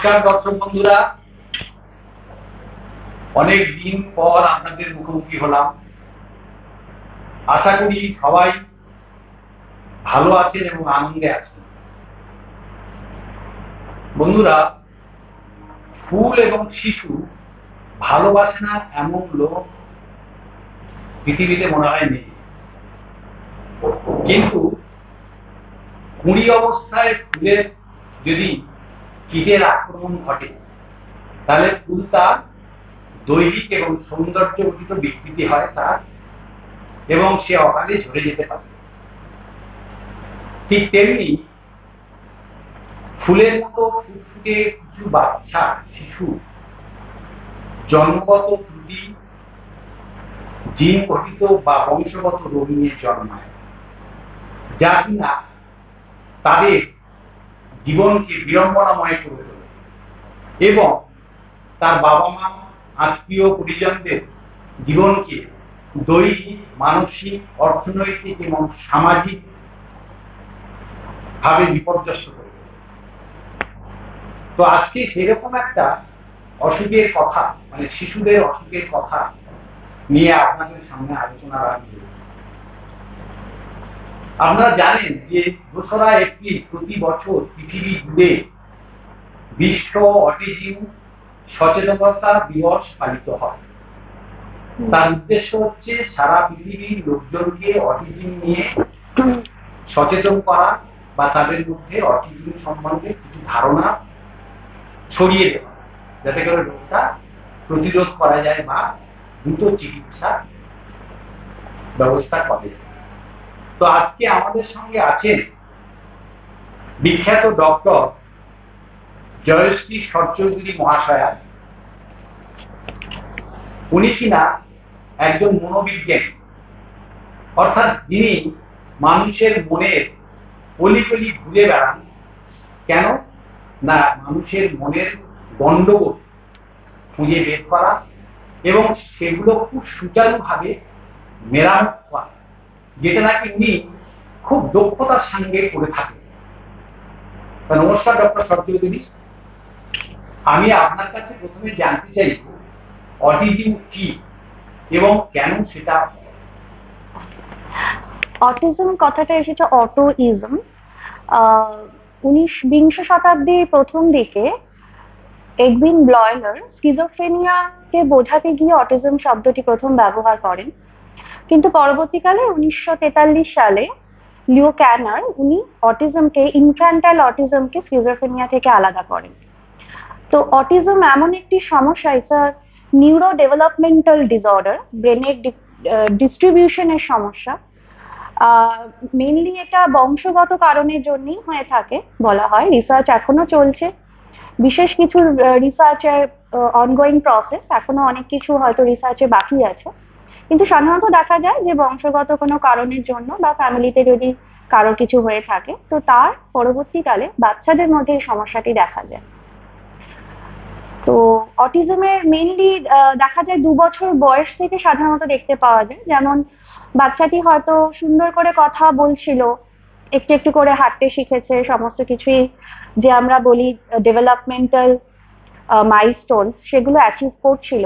নমস্কার দর্শক বন্ধুরা। অনেক দিন পর আপনাদের মুখোমুখি হলাম। আশা করি সবাই ভালো আছেন এবং আনন্দে আছেন। বন্ধুরা, ফুল এবং শিশু ভালোবাসে না এমন লোক পৃথিবীতে মনে হয় নেই। কিন্তু কুড়ি অবস্থায় ফুলের যদি কীটের আক্রমণ ঘটে। তাহলে ফুল তার দৈহিক এবং সৌন্দর্যগঠিত বিকৃতি হয় তার, এবং সে অকালে ঝরে যেতে পারে। ঠিক তেমনি ফুলের মতো ফুটফুটে কিছু বাচ্চা, শিশু জন্মগত ত্রুটি জিন ঘটিত বা বংশগত রোগ নিয়ে জন্মায়, যা কিনা তাদের জীবনকে বিড়ম্বনাময় করে তোলে। এবং তার বাবা মা আত্মীয় পরিজনদের জীবনকে দৈহিক, মানসিক, অর্থনৈতিক এবং সামাজিক ভাবে বিপর্যস্ত করে তো আজকে সেরকম একটা অসুখের কথা মানে শিশুদের অসুখের কথা নিয়ে আপনাদের সামনে আলোচনা রাখব। আপনারা জানেন যে দোসরা এপ্রিল প্রতি বছর পৃথিবী জুড়ে বিশ্ব অটিজিম সচেতনতা দিবস পালিত হয়। তার উদ্দেশ্য হচ্ছে সারা পৃথিবীর লোকজনকে অটিজিম নিয়ে সচেতন করা বা তাদের মধ্যে অটিজিম সম্বন্ধে কিছু ধারণা ছড়িয়ে দেওয়া, যাতে করে রোগটা প্রতিরোধ করা যায় বা দ্রুত চিকিৎসা ব্যবস্থা করে তো আজকে আমাদের সঙ্গে আছেন বিখ্যাত ডক্টর জয়শ্রী সরচৌধুরী মহাশয়া। উনি কিনা একজন মনোবিজ্ঞানী। অর্থাৎ যিনি মানুষের মনের অলিগলি ঘুরে বেড়ান। কেন? না, মানুষের মনের গন্ডগোল খুঁজে বের করা এবং সেগুলো খুব সুচারুভাবে মেরামত করা। যেটা নাকি উনি খুব দক্ষতার সঙ্গে করে থাকেন। নমস্কার, ডক্টর সরচৌধুরী আমি আপনার কাছে প্রথমে জানতে চাইব, অটিজিম কি এবং কেন সেটা অটিজম কথাটা এসেছে অটোইজম। উনিশ বিংশ শতাব্দীর প্রথম দিকে এগবিন ব্লয়লার স্কিজোফ্রেনিয়াকে বোঝাতে গিয়ে অটিজম শব্দটি প্রথম ব্যবহার করেন। কিন্তু পরবর্তীকালে উনিশশো তেতাল্লিশ সালে লিও ক্যানার উনি অটিজমকে, ইনফ্যান্টাইল অটিজমকে স্কিজোফ্রেনিয়া থেকে আলাদা করেন। তো অটিজম এমন একটি সমস্যা it's a neuro developmental disorder ব্রেনের ডিস্ট্রিবিউশনের সমস্যা। মেনলি এটা বংশগত কারণের জন্যই হয়ে থাকে বলা হয় রিসার্চ এখনও চলছে। বিশেষ কিছু রিসার্চের অনগোয়িং প্রসেস এখনও অনেক কিছু হয়তো রিসার্চে বাকি আছে। কিন্তু সাধারণত দেখা যায় যে বংশগত কোনো কারণের জন্য বা ফ্যামিলিতে যদি কারও কিছু হয়ে থাকে, তো তার পরবর্তীকালে বাচ্চাদের মধ্যে এই সমস্যাটি দেখা যায়। তো অটিজমের মেনলি দেখা যায় দু বছর বয়স থেকে সাধারণত দেখতে পাওয়া যায়। যেমন বাচ্চাটি হয়তো সুন্দর করে কথা বলছিল, একটু একটু করে হাঁটতে শিখেছে, সমস্ত কিছুই যে আমরা বলি ডেভেলপমেন্টাল মাইলস্টোন সেগুলো অ্যাচিভ করছিল।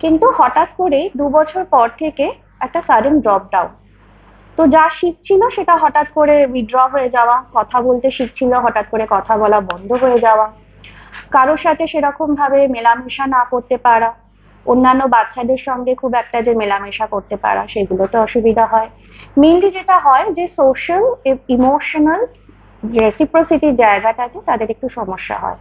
কিন্তু হঠাৎ করে দু বছর পর থেকে একটা সাডেন ড্রপ ডাউন তো যা শিখছিল সেটা হঠাৎ করে উইথড্র হয়ে যাওয়া, কথা বলতে শিখছিল, হঠাৎ করে কথা বলা বন্ধ হয়ে যাওয়া। কারোর সাথে সেরকম ভাবে মেলামেশা না করতে পারা, অন্যান্য বাচ্চাদের সঙ্গে খুব একটা যে মেলামেশা করতে পারা, সেগুলোতে অসুবিধা হয়। মেনলি যেটা হয় যে সোশ্যাল ইমোশনাল রেসিপ্রোসিটির জায়গাটাতে তাদের একটু সমস্যা হয়।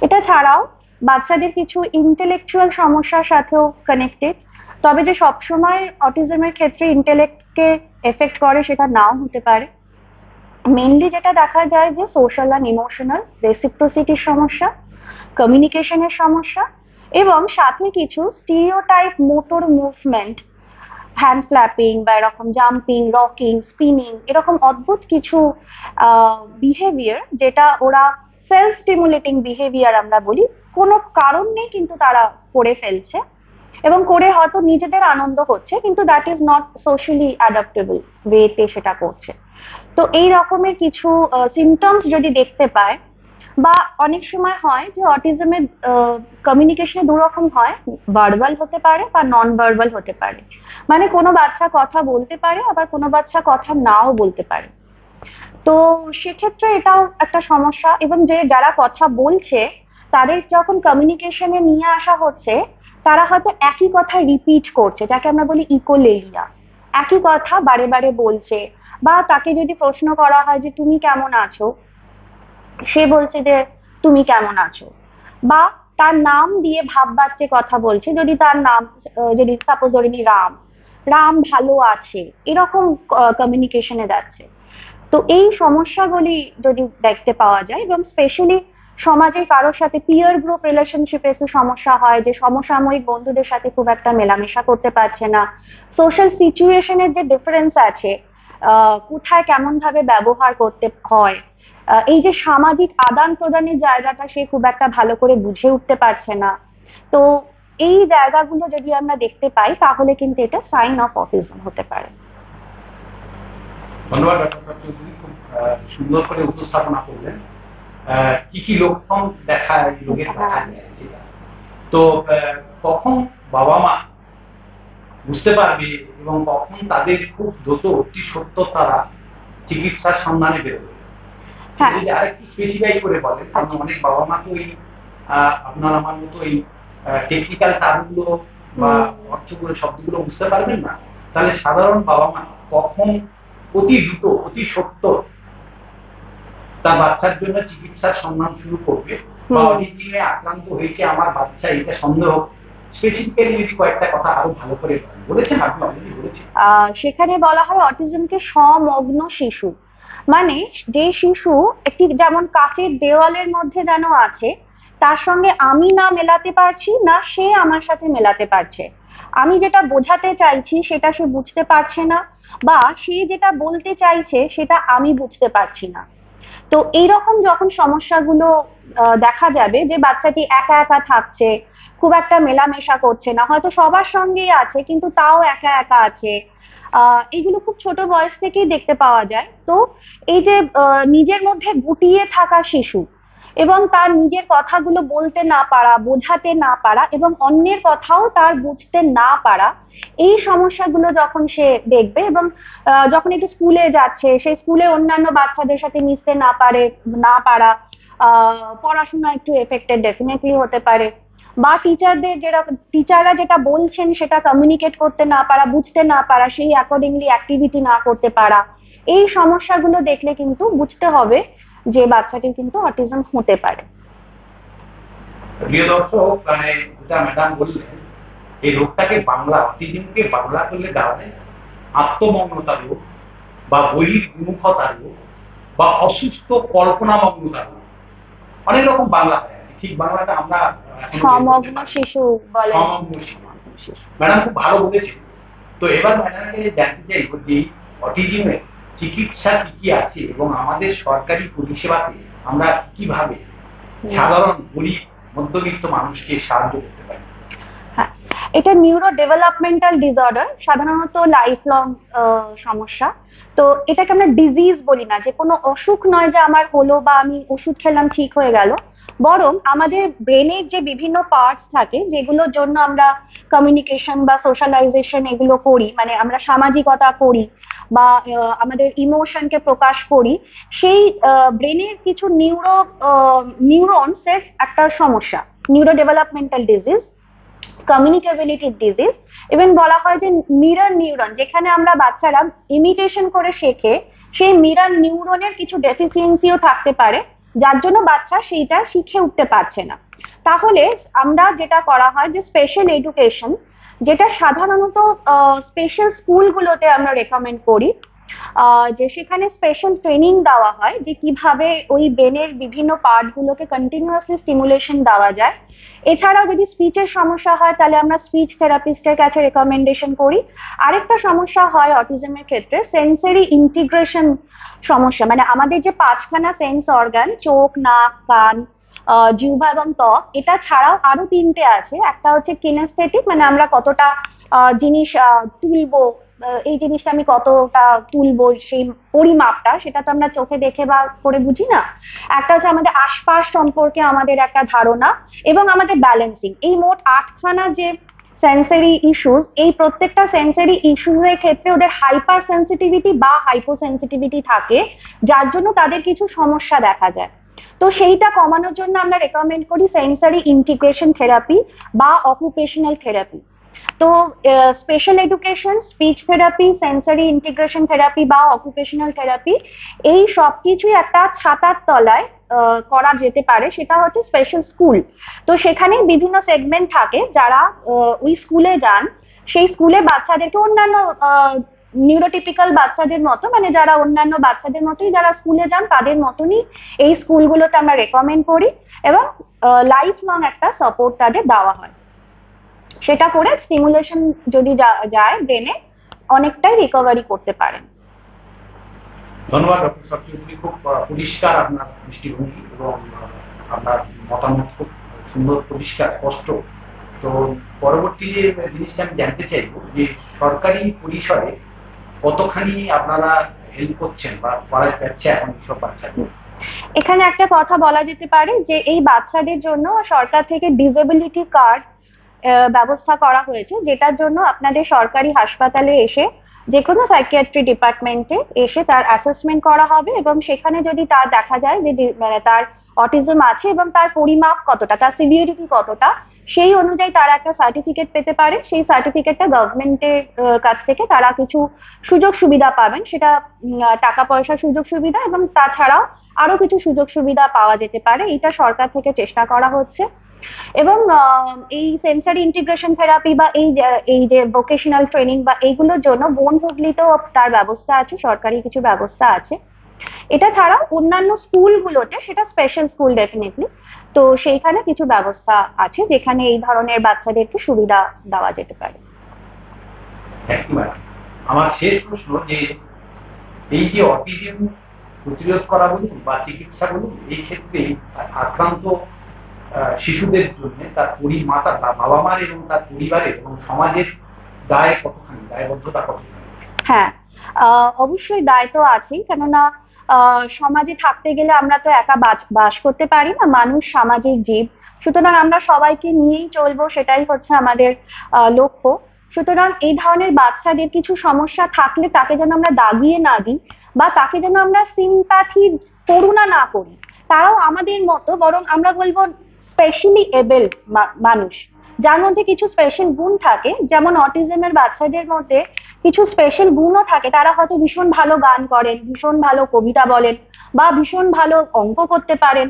এটা ছাড়াও বাচ্চাদের কিছু ইন্টেলেকচুয়াল সমস্যার সাথেও কানেক্টেড তবে যে সবসময় অটিজমের ক্ষেত্রে ইন্টেলেক্টকে এফেক্ট করে সেটা নাও হতে পারে। মেনলি যেটা দেখা যায় যে সোশ্যাল অ্যান্ড ইমোশনাল রেসিপ্রোসিটির সমস্যা কমিউনিকেশনের সমস্যা এবং সাথে কিছু stereotype motor movement hand flapping বা এরকম জাম্পিং রকিং স্পিনিং এরকম অদ্ভুত কিছু বিহেভিয়ার যেটা ওরা সেলফ স্টিমুলেটিং বিহেভিয়ার আমরা বলি, কোনো কারণ নেই কিন্তু তারা করে ফেলছে এবং করে হয়তো নিজেদের আনন্দ হচ্ছে, কিন্তু that is not socially adaptable ওয়েতে সেটা করছে। তো এই রকমের কিছু সিমটমস যদি দেখতে পায়, বা অনেক সময় হয় যে অটিজমের কমিউনিকেশনে দু রকম হয় ভার্বাল হতে পারে বা নন ভার্বাল হতে পারে। মানে কোনো বাচ্চা কথা বলতে পারে, আবার কোনো বাচ্চা কথা নাও বলতে পারে। তো সেক্ষেত্রে এটাও একটা সমস্যা এবং যে যারা কথা বলছে, তাদের যখন কমিউনিকেশনে নিয়ে আসা হচ্ছে, তারা হয়তো একই কথা রিপিট করছে, যাকে আমরা বলি ইকোলেলিয়া একই কথা বারে বারে বলছে বা তাকে যদি প্রশ্ন করা হয় যে তুমি কেমন আছো? সে বলছে যে তুমি কেমন আছো? বা তার নাম দিয়ে ভাব বাচ্চে কথা বলছে, যদি তার নাম যদি সাপোজ ধরে রাম রাম ভালো আছে, এরকম কমিউনিকেশনে যাচ্ছে। তো এই সমস্যাগুলি যদি দেখতে পাওয়া যায়, এবং স্পেশালি সমাজের কারোর সাথে পিয়ার গ্রুপ রিলেশনশিপে একটু সমস্যা হয়, যে সমসাময়িক বন্ধুদের সাথে খুব একটা মেলামেশা করতে পারছে না সোশ্যাল সিচুয়েশনের যে ডিফারেন্স আছে কোথায় কেমন ভাবে ব্যবহার করতে হয় এই যে সামাজিক আদান প্রদানের জায়গাটা সে খুব একটা ভালো করে বুঝে উঠতে পারছে না, তো এই জায়গাগুলো যদি আমরা দেখতে পাই, তাহলে কিন্তু এটা সাইন অফ অটিজম হতে পারে। ধন্যবাদ ডক্টর চৌধুরী খুব সুন্দর করে উপস্থাপনা করলেন কি কি লক্ষণ দেখা এই রোগের দেখা সেটা তো কখন বাবা মা বুঝতে পারবে এবং কখন তাদের খুব দ্রুত অতি সত্য তারা চিকিৎসার সন্ধানে বেরোবে হ্যাঁ। যদি আরেকটু স্পেসিফাই করে বলেন কারণ আচ্ছা। অনেক বাবা মা তো এই আপনার আমার মতো এই টেকনিক্যাল টার্মগুলো বা। অর্থগুলো শব্দগুলো বুঝতে পারবেন না তাহলে সাধারণ বাবা মা কখন অতি দ্রুত অতি সত্য তার বাচ্চার জন্য চিকিৎসার সন্ধান শুরু করবে। বা। আক্রান্ত হয়েছে আমার বাচ্চা এটা সন্দেহ। স্পেসিফিক্যালি যদি কয়েকটা কথা আরও ভালো করে বলেছেন আপনি অলরেডি বলেছেন। আহ, সেখানে বলা হয় অটিজমকে সমগ্ন শিশু। মানে যে শিশু একটি যেমন কাচের দেওয়ালের মধ্যে যেন আছে তার সঙ্গে আমি না মেলাতে পারছি না সে আমার সাথে মেলাতে পারছে। আমি যেটা বোঝাতে চাইছি সেটা সে বুঝতে পারছে না বা সে যেটা বলতে চাইছে সেটা আমি বুঝতে পারছি না। তো এইরকম যখন সমস্যাগুলো দেখা যাবে যে বাচ্চাটি একা একা থাকছে খুব একটা মেলামেশা করছে না হয়তো সবার সঙ্গেই আছে কিন্তু তাও একা একা আছে আহ, এগুলো খুব ছোট বয়স থেকেই দেখতে পাওয়া যায়। তো এই যে নিজের মধ্যে গুটিয়ে থাকা শিশু এবং তার নিজের কথাগুলো বলতে না পারা, বোঝাতে না পারা এবং অন্যের কথাও তার বুঝতে না পারা, এই সমস্যাগুলো যখন সে দেখবে এবং যখন একটু স্কুলে যাচ্ছে সেই স্কুলে অন্যান্য বাচ্চাদের সাথে মিশতে না পারে, না পারা পড়াশোনা একটু এফেক্টেড ডেফিনেটলি হতে পারে বা টিচারদের যেটা টিচাররা যেটা বলছেন সেটা কমিউনিকেট করতে না পারা, বুঝতে না পারা, সেই অ্যাকর্ডিংলি অ্যাক্টিভিটি না করতে পারা, এই সমস্যাগুলো দেখলে কিন্তু বুঝতে হবে যে বাচ্চাটির কিন্তু অটিজম হতে পারে। প্রিয় দর্শক মানে যেটা ম্যাডাম বললেন এই রোগটাকে বাংলা অটিজমকে বাংলা করলে দাঁড়ায় আত্মমগ্নতা রোগ বা বহির্মুখতা রোগ বা অসুস্থ কল্পনামগ্নতা রোগ। অনেক রকম বাংলা ঠিক বাংলাটা আমরা সমগ্ন শিশু বলে সমগ্ন শিশু। ম্যাডাম খুব ভালো বলেছেন। তো এবার ম্যাডামকে জানতে চাইব যে অটিজমের চিকিৎসা কি কি আছে এবং আমাদের সরকারি পরিষেবাতে আমরা কীভাবে সাধারণ গরিব মধ্যবিত্ত মানুষকে সাহায্য করতে পারি? হ্যাঁ এটা নিউরো ডেভেলপমেন্টাল ডিসঅর্ডার সাধারণত লাইফ লং সমস্যা। তো এটাকে আমরা ডিজিজ বলি না যে কোনো অসুখ নয় যে আমার হলো বা আমি ওষুধ খেলাম ঠিক হয়ে গেল। বরং আমাদের ব্রেনের যে বিভিন্ন পার্টস থাকে, যেগুলোর জন্য আমরা কমিউনিকেশন বা সোশ্যালাইজেশন এগুলো করি মানে আমরা সামাজিকতা করি বা আমাদের ইমোশনকে প্রকাশ করি, সেই ব্রেনের কিছু নিউরো নিউরনসের একটা সমস্যা neuro developmental disease communicability disease এবং বলা হয় যে মিরর নিউরন যেখানে আমরা বাচ্চারা ইমিটেশন করে শেখে, সেই মিরর নিউরনের কিছু ডেফিসিয়েন্সিও থাকতে পারে। যার জন্য বাচ্চা সেইটা শিখে উঠতে পারছে না। তাহলে আমরা যেটা করা হয় যে স্পেশাল এডুকেশন যেটা সাধারণত স্পেশাল স্কুলগুলোতে আমরা রেকমেন্ড করি। যে সেখানে স্পেশাল ট্রেনিং দেওয়া হয় যে কীভাবে ওই ব্রেনের বিভিন্ন পার্টগুলোকে কন্টিনিউয়াসলি স্টিমুলেশন দেওয়া যায়। এছাড়াও যদি স্পিচের সমস্যা হয়, তাহলে আমরা স্পিচ থেরাপিস্টের কাছে রেকমেন্ডেশন করি। আরেকটা সমস্যা হয় অটিজমের ক্ষেত্রে সেন্সরি ইন্টিগ্রেশন সমস্যা। মানে আমাদের যে পাঁচখানা সেন্স অর্গান চোখ, নাক, কান জিহ্বা এবং ত্বক, এটা ছাড়াও আরও তিনটে আছে। একটা হচ্ছে কিনেস্থেটিক মানে আমরা কতটা জিনিস তুলবো এই জিনিসটা আমি কতটা তুলবো, সেই পরিমাপটা, সেটা তো আমরা চোখে দেখে বা করে বুঝি না। একটা হচ্ছে আমাদের আশপাশ সম্পর্কে আমাদের একটা ধারণা এবং আমাদের ব্যালেন্সিং এই মোট আটখানা যে সেন্সারি ইস্যুস এই প্রত্যেকটা সেন্সারি ইস্যুসের ক্ষেত্রে ওদের হাইপার সেন্সিটিভিটি বা হাইপো সেন্সিটিভিটি থাকে, যার জন্য তাদের কিছু সমস্যা দেখা যায়। তো সেইটা কমানোর জন্য আমরা রেকমেন্ড করি সেন্সারি ইন্টিগ্রেশন থেরাপি বা অকুপেশনাল থেরাপি তো special education speech therapy sensory integration therapy বা অকুপেশনাল থেরাপি এই সব কিছুই একটা ছাতার তলায় করা যেতে পারে। সেটা হচ্ছে স্পেশাল স্কুল তো সেখানে বিভিন্ন সেগমেন্ট থাকে যারা ওই স্কুলে যান। সেই স্কুলে বাচ্চাদেরকে অন্যান্য নিউরোটিপিক্যাল বাচ্চাদের মতো মানে যারা অন্যান্য বাচ্চাদের মতোই যারা স্কুলে যান, তাদের মতনই এই স্কুলগুলোতে আমরা রেকমেন্ড করি এবং লাইফ লং একটা সাপোর্ট তাদের দেওয়া হয়। সেটা করে স্টিমুলেশন যদি যায় ব্রেনে অনেকটাই রিকভারি করতে পারেন। ধন্যবাদ ডক্টর সত্যি খুব পরিষ্কার আপনার দৃষ্টিভঙ্গি এবং আপনার মতামত খুব সুন্দর পরিষ্কার স্পষ্ট। তো পরবর্তী যে জিনিসটা আমি জানতে চাইব যে সরকারি পরিসরে কতখানি আপনারা হেল্প করছেন বা করা যাচ্ছে এখন এইসব বাচ্চাদের? এখানে একটা কথা বলা যেতে পারে যে এই বাচ্চাদের জন্য সরকার থেকে ডিসেবিলিটি কার্ড ব্যবস্থা করা হয়েছে, যেটার জন্য আপনাদের সরকারি হাসপাতালে এসে যে কোনো সাইকিয়াট্রি ডিপার্টমেন্টে এসে তার অ্যাসেসমেন্ট করা হবে এবং সেখানে যদি তার দেখা যায় যে মানে তার অটিজম আছে এবং তার পরিমাপ কতটা, তার সিভিয়ারিটি কতটা, সেই অনুযায়ী তারা একটা সার্টিফিকেট পেতে পারে। সেই সার্টিফিকেটটা গভর্নমেন্টের কাছ থেকে তারা কিছু সুযোগ সুবিধা পাবেন। সেটা টাকা পয়সার সুযোগ সুবিধা এবং তাছাড়াও আরও কিছু সুযোগ সুবিধা পাওয়া যেতে পারে। এটা সরকার থেকে চেষ্টা করা হচ্ছে। এবং এই সেন্সারি ইন্টিগ্রেশন থেরাপি বা এই এই যে ভোকেশনাল ট্রেনিং বা এইগুলোর জন্য বন হুগলিতেও তার ব্যবস্থা আছে, সরকারি কিছু ব্যবস্থা আছে। এটা ছাড়াও অন্যান্য স্কুলগুলোতে সেটা স্পেশাল স্কুল ডেফিনেটলি তো সেইখানে কিছু ব্যবস্থা আছে যেখানে এই ধরনের বাচ্চাদেরকে সুবিধা দেওয়া যেতে পারে। আমার শেষ প্রশ্ন যে, এই যে অটিজম প্রতিরোধ করা বলুন বা চিকিৎসা বলুন, এই ক্ষেত্রে আক্রান্ত শিশুদের জন্য তার পরি, মাতা, বা বাবা মার এবং তার পরিবারের এবং সমাজের দায় কতখানি? দায়বদ্ধতা কতখানি? হ্যাঁ অবশ্যই দায় তো আছেই, কেননা সমাজে থাকতে গেলে আমরা তো একা বাস- করতে পারি না, মানুষ সামাজিক জীব। সুতরাং আমরা সবাইকে নিয়েই চলবো, সেটাই হচ্ছে আমাদের লক্ষ্য। সুতরাং এই ধরনের বাচ্চাদের কিছু সমস্যা থাকলে তাকে যেন আমরা দাগিয়ে না দিই, বা তাকে যেন আমরা সিম্প্যাথি করুণা না করি। তারাও আমাদের মতো, বরং আমরা বলব স্পেশালি এবেল মানুষ। যার মধ্যে কিছু স্পেশাল গুণ থাকে, যেমন অটিজমের বাচ্চাদের মধ্যে কিছু স্পেশাল গুণও থাকে। তারা হয়তো ভীষণ ভালো গান করেন, ভীষণ ভালো কবিতা বলেন বা ভীষণ ভালো অঙ্ক করতে পারেন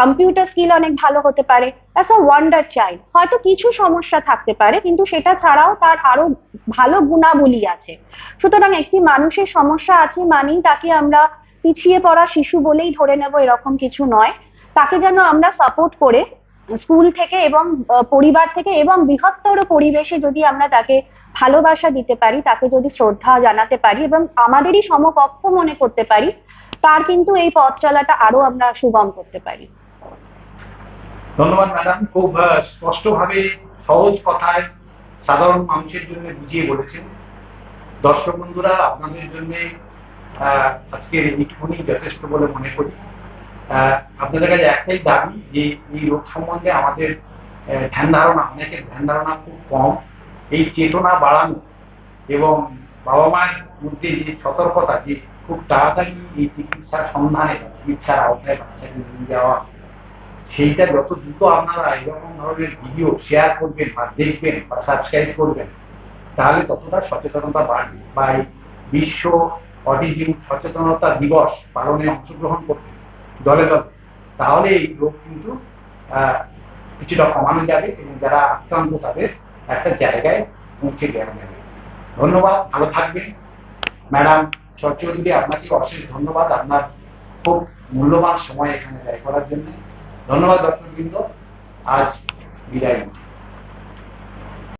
কম্পিউটার স্কিল অনেক ভালো হতে পারে। দ্যাটস আ ওয়ান্ডার চাইল্ড হয়তো কিছু সমস্যা থাকতে পারে, কিন্তু সেটা ছাড়াও তার আরও ভালো গুণাবলী আছে। সুতরাং একটি মানুষের সমস্যা আছে মানেই তাকে আমরা পিছিয়ে পড়া শিশু বলেই ধরে নেব, এরকম কিছু নয়। তাকে যেন আমরা সাপোর্ট করে স্কুল থেকে এবং পরিবার থেকে এবং বৃহত্তর পরিবেশে যদি আমরা তাকে ভালোবাসা দিতে পারি, তাকে যদি শ্রদ্ধা জানাতে পারি এবং আমাদেরই সমকক্ষ মনে করতে পারি, তার কিন্তু এই পথ চলাটা আরও আমরা সুগম করতে পারি। ধন্যবাদ ম্যাডাম খুব স্পষ্টভাবে সহজ কথায় সাধারণ মানুষের জন্য বুঝিয়ে বলেছেন। দর্শক বন্ধুরা, আপনাদের জন্য আজকের এইটুকুনি যথেষ্ট বলে মনে করি। আপনাদের কাছে একটাই দাবি যে এই রোগ সম্বন্ধে আমাদের ধ্যান ধারণা, অনেকের ধ্যান ধারণা খুব কম। এই চেতনা বাড়ানো এবং বাবা মায়ের মধ্যে যে সতর্কতা, যে খুব তাড়াতাড়ি এই চিকিৎসার সন্ধানে চিকিৎসার আওতায় বাচ্চাকে নিয়ে যাওয়া, সেইটা যত দ্রুত আপনারা এরকম ধরনের ভিডিও শেয়ার করবেন বা দেখবেন বা সাবস্ক্রাইব করবেন, তাহলে ততটা সচেতনতা বাড়বে। বা বিশ্ব অটিজম সচেতনতা দিবস পালনে অংশগ্রহণ করতে দলে দলে। তাহলে এই রোগ কিন্তু কিছুটা কমানো যাবে এবং যারা আক্রান্ত তাদের একটা জায়গায় পৌঁছে দেওয়া যাবে। ধন্যবাদ, ভালো থাকবেন। ম্যাডাম চৌধুরী, আপনাকে অশেষ ধন্যবাদ। আপনার খুব মূল্যবান সময় এখানে ব্যয় করার জন্য। ধন্যবাদ, দর্শকবৃন্দ। বৃন্দ আজ বিদায়।